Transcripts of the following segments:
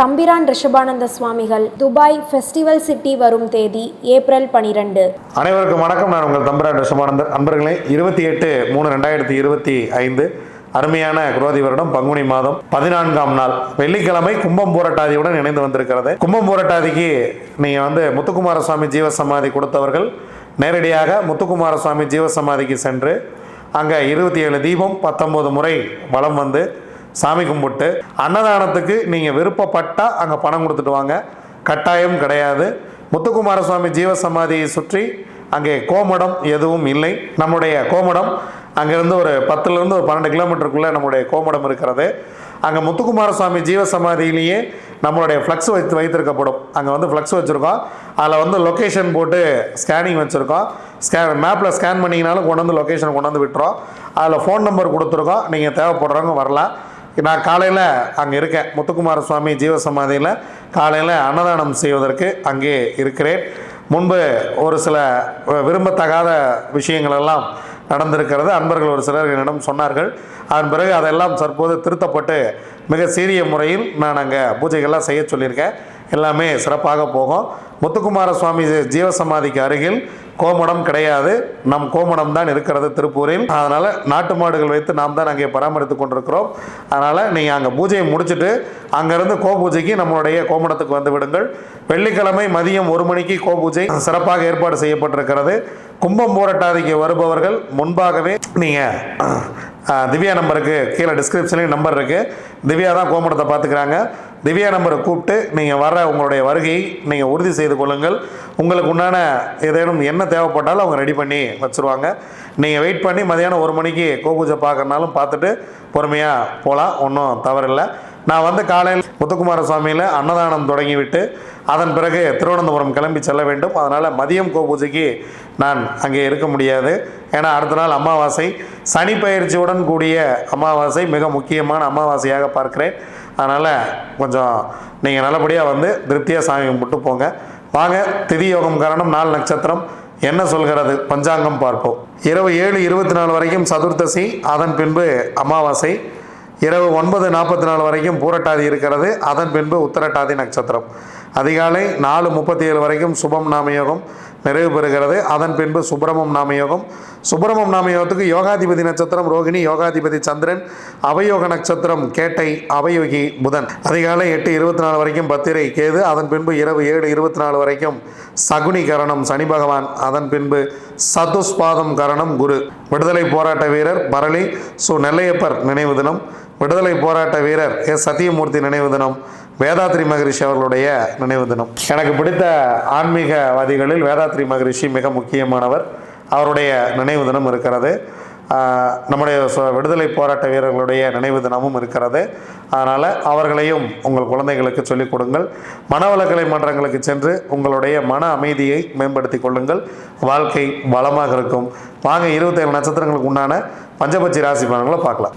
தம்பிரான் ரிஷபானந்த சுவாமிகள் Dubai festival city வரும் தேதி ஏப்ரல் பனிரெண்டு. அனைவருக்கும் வணக்கம். நான் உங்கள் தம்பரான் ரிஷபானந்தர் அன்பர்களே இருபத்தி எட்டு மூணு ரெண்டாயிரத்தி இருபத்தி ஐந்து. அருமையான குரோதி வருடம் பங்குனி மாதம் பதினான்காம் நாள். வெள்ளிக்கிழமை கும்பம் போராட்டாதியுடன் இணைந்து வந்திருக்கிறது. கும்பம் போராட்டாதிக்கு நீங்கள் வந்து முத்துக்குமார சுவாமி ஜீவசமாதி கொடுத்தவர்கள் நேரடியாக முத்துக்குமார சுவாமி ஜீவசமாதிக்கு சென்று அங்கே இருபத்தி ஏழு தீபம் பத்தொம்போது முறை வலம் வந்து சாமி கும்பிட்டு அன்னதானத்துக்கு நீங்கள் விருப்பப்பட்டால் அங்கே பணம் கொடுத்துட்டு வாங்க. கட்டாயம் கிடையாது. முத்துக்குமார சுவாமி ஜீவசமாதியை சுற்றி அங்கே கோமடம் எதுவும் இல்லை. நம்முடைய கோமடம் அங்கேருந்து ஒரு பத்துலேருந்து ஒரு பன்னெண்டு கிலோமீட்டருக்குள்ளே நம்முடைய கோமடம் இருக்கிறது. அங்கே முத்துக்குமார சுவாமி ஜீவசமாதியிலேயே நம்மளுடைய ஃப்ளக்ஸ் வைத்து வைத்திருக்கப்படும். அங்கே வந்து ஃப்ளக்ஸ் வச்சுருக்கோம். அதில் வந்து லொக்கேஷன் போட்டு ஸ்கேனிங் வச்சுருக்கோம். ஸ்கேன் மேப்பில் ஸ்கேன் பண்ணிங்கனாலும் கொண்டு வந்து லொக்கேஷன் கொண்டு வந்து விட்டுறோம். அதில் ஃபோன் நம்பர் கொடுத்துருக்கோம். நீங்கள் தேவைப்படுறவங்க வரலாம். நான் காலையில் அங்கே இருக்கேன். முத்துக்குமார சுவாமி ஜீவசமாதியில் காலையில் அன்னதானம் செய்வதற்கு அங்கே இருக்கிறேன். முன்பு ஒரு சில விரும்பத்தகாத விஷயங்களெல்லாம் நடந்திருக்கிறது. அன்பர்கள் ஒரு சிலர் என்னிடம் சொன்னார்கள். அதன் பிறகு அதெல்லாம் தற்போது திருத்தப்பட்டு மிக சீரிய முறையில் நான் அங்கே பூஜைகள்லாம் செய்ய சொல்லியிருக்கேன். எல்லாமே சிறப்பாக போகும். முத்துக்குமார சுவாமி ஜீவசமாதிக்கு அருகில் கோமடம் கிடையாது. நம் கோமடம் தான் இருக்கிறது திருப்பூரில். அதனால் நாட்டு மாடுகள் வைத்து நாம் தான் அங்கே பராமரித்து கொண்டிருக்கிறோம். அதனால் நீங்கள் அங்கே பூஜையை முடிச்சுட்டு அங்கேருந்து கோ பூஜைக்கு நம்மளுடைய கோமடத்துக்கு வந்து விடுங்கள். வெள்ளிக்கிழமை மதியம் ஒரு மணிக்கு கோ பூஜை சிறப்பாக ஏற்பாடு செய்யப்பட்டிருக்கிறது. கும்பம் போராட்டாதிக்கு வருபவர்கள் முன்பாகவே நீங்கள் திவ்யா நம்பருக்கு கீழே டிஸ்கிரிப்ஷன்லேயும் நம்பர் இருக்குது திவ்யா தான் கோமடத்தை பார்த்துக்கிறாங்க. திவ்யா நம்பரை கூப்பிட்டு நீங்கள் வர உங்களுடைய வருகையை நீங்கள் உறுதி செய்து கொள்ளுங்கள். உங்களுக்கு உண்டான ஏதேனும் என்ன தேவைப்பட்டாலும் அவங்க ரெடி பண்ணி வச்சுருவாங்க. நீங்கள் வெயிட் பண்ணி மதியானம் ஒரு மணிக்கு கோபூஜை பார்க்கறனாலும் பார்த்துட்டு பொறுமையாக போகலாம் ஒன்றும் தவறில்லை. நான் வந்து காலையில் முத்துக்குமார சுவாமியில் அன்னதானம் தொடங்கிவிட்டு அதன் பிறகு திருவனந்தபுரம் கிளம்பி செல்ல வேண்டும். அதனால் மதியம் கோபூஜைக்கு நான் அங்கே இருக்க முடியாது. ஏன்னா அடுத்த நாள் அமாவாசை. சனி பயிற்சியுடன் கூடிய அமாவாசை மிக முக்கியமான அமாவாசையாக பார்க்கிறேன். அதனால் கொஞ்சம் நீங்கள் நல்லபடியாக வந்து திருப்தியாக சாமி கும்பிட்டு போங்க. வாங்க திதி யோகம் காரணம் நாலு நட்சத்திரம். என்ன சொல்கிறது? பஞ்சாங்கம் பார்ப்போம். இரவு ஏழு இருபத்தி நாலு வரைக்கும் சதுர்த்தசி அதன் பின்பு அமாவாசை. இரவு ஒன்பது நாற்பத்தி நாலு வரைக்கும் பூரட்டாதி இருக்கிறது அதன் பின்பு உத்தரட்டாதி நட்சத்திரம். அதிகாலை நாலு முப்பத்தி ஏழு வரைக்கும் சுபம் நாமயோகம் நிறைவு பெறுகிறது. அதன் பின்பு சுப்பிரமம் நாமயோகம். சுப்பிரமம் நாமயோகத்துக்கு யோகாதிபதி நட்சத்திரம் ரோகிணி யோகாதிபதி சந்திரன் அவயோக நட்சத்திரம் கேட்டை அவயோகி புதன். அதிகாலை எட்டு இருபத்தி நாலு வரைக்கும் பத்திரை கேது. அதன் பின்பு இரவு ஏழு இருபத்தி நாலு வரைக்கும் சகுனி கரணம் சனி பகவான். அதன் பின்பு சதுஸ்பாதம் கரணம் குரு. விடுதலை போராட்ட வீரர் பரளி. சு நெல்லையப்பர் நினைவு தினம். விடுதலை போராட்ட வீரர் எஸ் சத்தியமூர்த்தி நினைவு தினம் வேதாத்ரி மகரிஷி அவர்களுடைய நினைவு தினம். எனக்கு பிடித்த ஆன்மீகவாதிகளில் வேதாத்ரி மகரிஷி மிக முக்கியமானவர். அவருடைய நினைவு தினம் இருக்கிறது. நம்முடைய விடுதலை போராட்ட வீரர்களுடைய நினைவு தினமும் இருக்கிறது. அதனால் அவர்களையும் உங்கள் குழந்தைகளுக்கு சொல்லிக் கொடுங்கள். மனவளக்கலை மன்றங்களுக்கு சென்று உங்களுடைய மன அமைதியை மேம்படுத்தி கொள்ளுங்கள். வாழ்க்கை வளமாக இருக்கும். வாங்க இருபத்தேழு நட்சத்திரங்களுக்கு உண்டான பஞ்சபட்சி ராசி பலன்களை பார்க்கலாம்.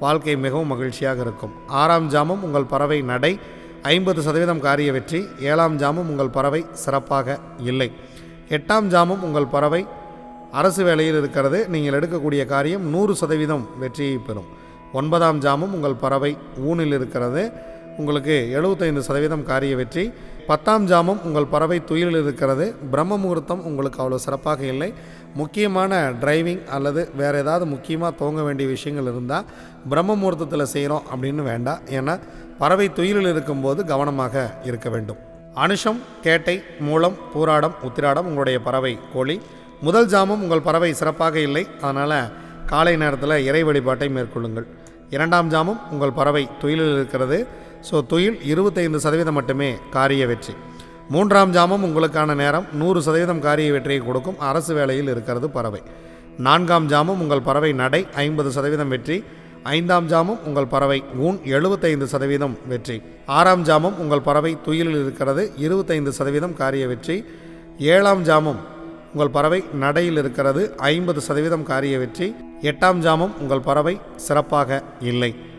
வாழ்க்கை மிகவும் மகிழ்ச்சியாக இருக்கும். ஆறாம் ஜாமம் உங்கள் பறவை நடை. ஐம்பது சதவீதம் காரிய வெற்றி. ஏழாம் ஜாமம் உங்கள் பறவை சிறப்பாக இல்லை. எட்டாம் ஜாமம் உங்கள் பறவை அரசு வேலையில் இருக்கிறது. நீங்கள் எடுக்கக்கூடிய காரியம் நூறு சதவீதம் வெற்றியை பெறும். ஒன்பதாம் ஜாமம் உங்கள் பறவை ஊனில் இருக்கிறது. உங்களுக்கு எழுபத்தைந்து சதவீதம் காரிய வெற்றி. பத்தாம் ஜாமம் உங்கள் பறவை துயிலில் இருக்கிறது. பிரம்ம முகூர்த்தம் உங்களுக்கு அவ்வளோ சிறப்பாக இல்லை. முக்கியமான டிரைவிங் அல்லது வேறு ஏதாவது முக்கியமாக துவங்க வேண்டிய விஷயங்கள் இருந்தால் பிரம்ம முகூர்த்தத்தில் செய்கிறோம் அப்படின்னு வேண்டாம். ஏன்னா பறவை துயிலில் இருக்கும்போது கவனமாக இருக்க வேண்டும். அனுஷம் கேட்டை மூலம் பூராடம் உத்திராடம் உங்களுடைய பறவை கோழி. முதல் ஜாமம் உங்கள் பறவை சிறப்பாக இல்லை. அதனால் காலை நேரத்தில் இறை வழிபாட்டை மேற்கொள்ளுங்கள். இரண்டாம் ஜாமம் உங்கள் பறவை துயிலில் இருக்கிறது. ஸோ துயில் இருபத்தைந்து சதவீதம் மட்டுமே காரிய வெற்றி. மூன்றாம் ஜாமம் உங்களுக்கான நேரம். நூறு சதவீதம் காரிய வெற்றியை கொடுக்கும். அரசு வேலையில் இருக்கிறது பறவை. நான்காம் ஜாமம் உங்கள் பறவை நடை ஐம்பது சதவீதம் வெற்றி. ஐந்தாம் ஜாமம் உங்கள் பறவை ஊன் எழுபத்தைந்து சதவீதம் வெற்றி. ஆறாம் ஜாமம் உங்கள் பறவை துயிலில் இருக்கிறது இருபத்தைந்து சதவீதம் காரிய வெற்றி. ஏழாம் ஜாமம் உங்கள் பறவை நடையில் இருக்கிறது ஐம்பது சதவீதம் காரிய வெற்றி. எட்டாம் ஜாமம் உங்கள் பறவை சிறப்பாக இல்லை.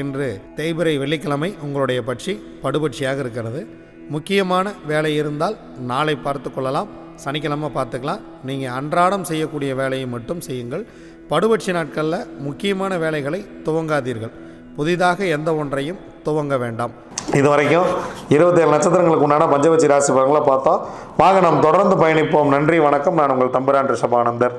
இன்று தேய்பிரை வெள்ளிக்கிழமை உங்களுடைய பட்சி படுபட்சியாக இருக்கிறது. முக்கியமான வேலை இருந்தால் நாளை பார்த்து கொள்ளலாம். சனிக்கிழமை பார்த்துக்கலாம். நீங்கள் அன்றாடம் செய்யக்கூடிய வேலையை மட்டும் செய்யுங்கள். படுபட்சி நாட்களில் முக்கியமான வேலைகளை துவங்காதீர்கள். புதிதாக எந்த ஒன்றையும் துவங்க வேண்டாம். இது வரைக்கும் இருபத்தேழு நட்சத்திரங்களுக்கு உண்டான பஞ்சபட்சி ராசி பலன்களை பார்த்தோம். வாங்க நாம் தொடர்ந்து பயணிப்போம். நன்றி வணக்கம். நான் உங்கள் தம்பிரான் ரிஷபானந்தர்.